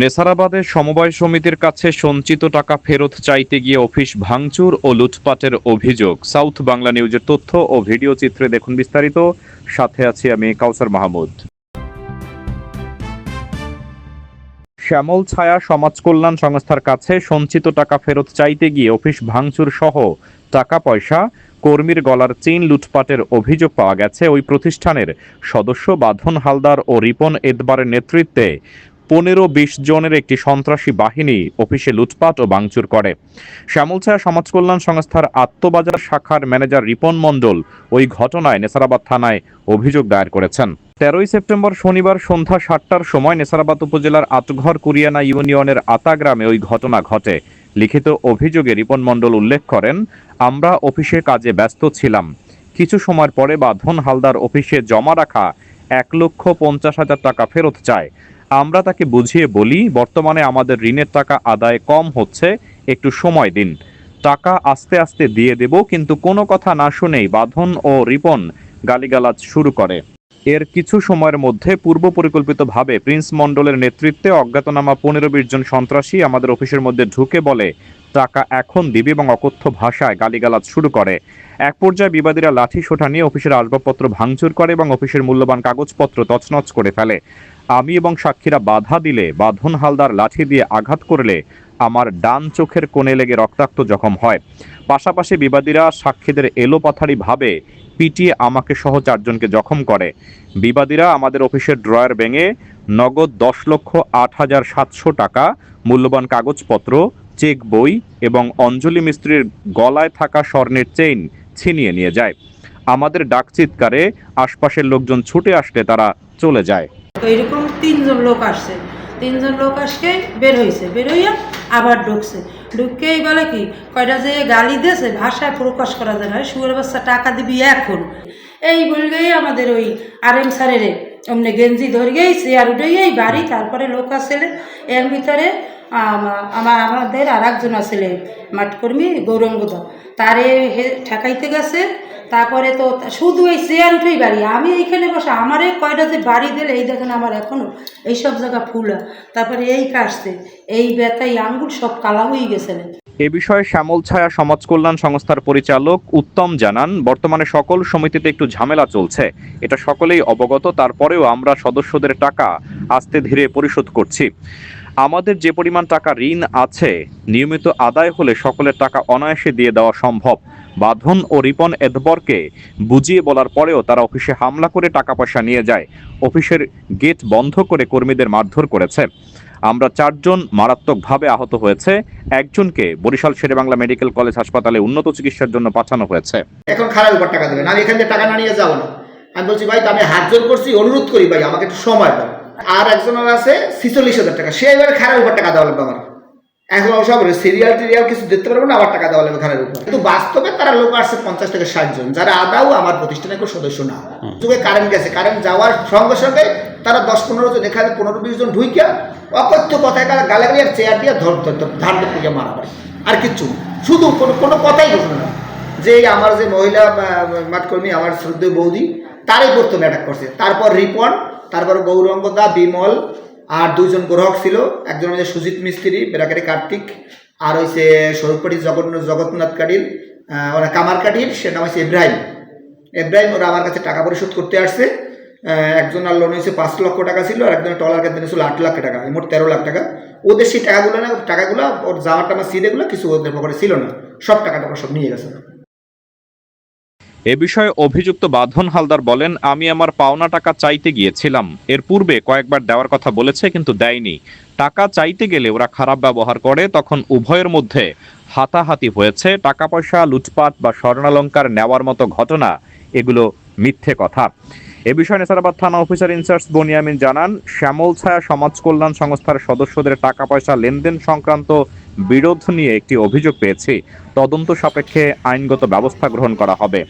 নেসারাবাদে সমবায় সমিতির কাছে সঞ্চিত টাকা ফেরত চাইতে গিয়ে অফিস ভাঙচুর ও লুটপাটের অভিযোগ। সাউথ বাংলা নিউজের তথ্য ও ভিডিও চিত্রে দেখুন বিস্তারিত। সাথে আছি আমি কাউসার মাহমুদ। শ্যামল ছায়া সমাজ কল্যাণ সংস্থার কাছে সঞ্চিত টাকা ফেরত চাইতে গিয়ে অফিস ভাঙচুর সহ টাকা পয়সা, কর্মীর গলার চেইন লুটপাটের অভিযোগ পাওয়া গেছে। ওই প্রতিষ্ঠানের সদস্য বাঁধন হালদার ও রিপন এদবারের নেতৃত্বে পনেরো বিশ জনের একটি সন্ত্রাসী বাহিনী অফিসে লুটপাট ও ভাঙচুর করে। শ্যামলছায়া সমাজ কল্যাণ সংস্থার আত্মবাজার শাখার ম্যানেজার রিপন মণ্ডল ওই ঘটনায় নেসারাবাদ থানায় অভিযোগ দায়ের করেছেন। তেরোই সেপ্টেম্বর শনিবার সন্ধ্যা সাতটার সময় নেসারাবাদ উপজেলার আটঘর কুরিয়ানা ইউনিয়নের আতা গ্রামে ওই ঘটনা ঘটে। লিখিত অভিযোগে রিপন মণ্ডল উল্লেখ করেন, আমরা অফিসে কাজে ব্যস্ত ছিলাম। কিছু সময় পরে বাঁধন হালদার অফিসে জমা রাখা এক লক্ষ পঞ্চাশ হাজার টাকা ফেরত চায়। আমরা তাকে বুঝিয়ে বলি, বর্তমানে আমাদের ঋণের টাকা আদায় কম হচ্ছে, একটু সময় দিন। টাকা আস্তে আস্তে দিয়ে দেব, কিন্তু কোনো কথা না শুনেই বাঁধন ও রিপন গালিগালাজ শুরু করে। এর কিছু সময়ের মধ্যে পূর্ব পরিকল্পিতভাবে প্রিন্স মণ্ডলের নেতৃত্বে অজ্ঞাতনামা পনেরো বিশ জন সন্ত্রাসী আমাদের অফিসের মধ্যে ঢুকে বলে টাকা এখন দিবে এবং অকথ্য ভাষায় গালিগালাজ শুরু করে। এক পর্যায়ে বিবাদীরা লাঠি সোঠা নিয়ে অফিসের আসবাবপত্র ভাঙচুর করে এবং অফিসের মূল্যবান কাগজপত্র তছনছ করে ফেলে। আমি এবং সাক্ষীরা বাধা দিলে, বাঁধন হালদার লাঠি দিয়ে আঘাত করলে আমার ডান চোখের কোণে লেগে রক্তাক্ত জখম হয়। পাশাপাশি বিবাদীরা সাক্ষীদের এলোপাথারি ভাবে পিটিয়ে আমাকে সহ চারজনকে জখম করে। বিবাদীরা আমাদের অফিসের ড্রয়ার ভেঙে নগদ দশ লক্ষ আট হাজার সাতশো টাকা মূল্যবান কাগজপত্র চেক বই এবং অঞ্জলি মিস্ত্রির গলায় থাকা স্বর্ণের চেইন ছিনিয়ে নিয়ে যায়। আমাদের ডাক চিৎকারে আশপাশের লোকজন ছুটে আসলে তারা চলে যায়। তো এরকম তিনজন লোক আসছে। তিনজন লোক আসকে বের হয়েছে বের হইয়া আবার ঢুকছে। ঢুকেই বলে কি, কয়টা যে গালি দিয়েছে, ভাষায় প্রকাশ করা যায় না। শুয়ের বাচ্চা টাকা দিবি এখন। এই বললেই আমাদের ওই আর এম স্যারের। অমনি গেঞ্জি ধরে ধরিয়েই চেয়ার উঠেই বাড়ি, তারপরে লোক আসলে এর ভিতরে আমার আমাদের আর একজন আসলে মাঠকর্মী গৌরঙ্গদা তারে ঠেকাইতে গেছে। তারপরে তো শুধু এই চেয়ার বাড়ি। আমি এইখানে বসে, আমারে কয়টা যে বাড়ি দিলে, এই দেখেন আমার এখনও এইসব জায়গা ফুলা। তারপরে এই কাটছে এই ব্যথা এই আঙ্গুল সব কালা হয়ে গেছে এ বিষয়ে শ্যামল ছায়া সমাজ কল্যাণ সংস্থার পরিচালক উত্তম জানান, বর্তমানে সকল সমিতিতে একটু ঝামেলা চলছে। এটা সকলেই অবগত, তারপরেও আমরা সদস্যদের টাকা আস্তে ধীরে পরিশোধ করছি। আমাদের যে পরিমাণ টাকা ঋণ আছে, নিয়মিত আদায় হলে সকলের টাকা অনায়াসে দিয়ে দেওয়া সম্ভব। বাঁধন ও রিপন এদবরকে বুঝিয়ে বলার পরেও তারা অফিসে হামলা করে টাকা পয়সা নিয়ে যায়। অফিসের গেট বন্ধ করে কর্মীদের মারধর করেছে। আমরা চারজন মারাত্মকভাবে আহত হয়েছে। একজনকে বরিশাল শেরেবাংলা মেডিকেল কলেজ হাসপাতালে উন্নত চিকিৎসার জন্য পাঠানো হয়েছে। এখন খারাপ উপর টাকা দেবেন আমি এখান থেকে টাকা না নিয়ে যাব না। আমি বলছি, ভাই আমি হাত জোর করছি, অনুরোধ করি, ভাই, আমাকে একটু সময় দাও। আর একজনের আছে ছিচল্লিশ হাজার টাকা। সে এবারে খারাপ উপর টাকা দেওয়া লাগবে আমার। এখন সব সিরিয়াল টিরিয়াল কিছু দিতে পারব না আবার টাকা দেওয়া লাগবে খারাপ উপর। কিন্তু বাস্তবে তারা লোক আসছে পঞ্চাশ থেকে ষাট জন যারা আদাও আমার প্রতিষ্ঠানের কেউ সদস্য না। যুগে কারেন্ট গেছে কারেন্ট যাওয়ার সঙ্গে সঙ্গে তারা দশ পনেরো জন এখানে পনেরো বিশ জন ঢুইকা অকথ্য কথায় কারা গালাগালি আর চেয়ার দিয়ে ধর ধর ধর দিয়ে পূজা মারামারি আর কিচ্ছু শুধু কোনো কোনো কথাই ঘটনা না। যে আমার যে মহিলা মাঠকর্মী আমার শ্রদ্ধেয় বৌদি তারই প্রথমে অ্যাটাক করছে। তারপর রিপন তারপর গৌরঙ্গ দা বিমল আর দুইজন গ্রাহক ছিল। একজন হচ্ছে সুজিত মিস্ত্রি বেরাকারি কার্তিক আর হচ্ছে স্বরূপপাটি জগৎ জগন্নাথ কাটির আহ, মানে কামার কাটির সে নাম হচ্ছে ইব্রাহিম। ইব্রাহিম ওরা আমার কাছে টাকা পরিশোধ করতে আসছে। একজন আর লোন হয়েছে পাঁচ লক্ষ টাকা ছিল আর একজনের টলার কেটে ছিল আট লাখ টাকা মোট তেরো লাখ টাকা। ওদের সেই টাকাগুলো না টাকাগুলো ওর জামার টামা সিদেগুলো কিছু ওদের পকেটে ছিল না। সব টাকা টাকা সব নিয়ে গেছে। এ বিষয়ে অভিযুক্ত বাঁধন হালদার বলেন, আমি আমার পাওনা টাকা চাইতে গিয়েছিলাম। এর পূর্বে কয়েকবার দেওয়ার কথা বলেছে, কিন্তু দেয়নি। টাকা চাইতে গেলে ওরা খারাপ ব্যবহার করে, তখন উভয়ের মধ্যে হাতাহাতি হয়েছে। টাকা পয়সা লুটপাট বা স্বর্ণালঙ্কার নেওয়ার মতো ঘটনা, এগুলো মিথ্যে কথা। এ বিষয়ে নেসারাবাদ থানা অফিসার ইনচার্জ বনিয়ামিন জানান, শ্যামল ছায়া সমাজ কল্যাণ সংস্থার সদস্যদের টাকা পয়সা লেনদেন সংক্রান্ত বিরোধ নিয়ে একটি অভিযোগ পেয়েছি। তদন্ত সাপেক্ষে আইনগত ব্যবস্থা গ্রহণ করা হবে।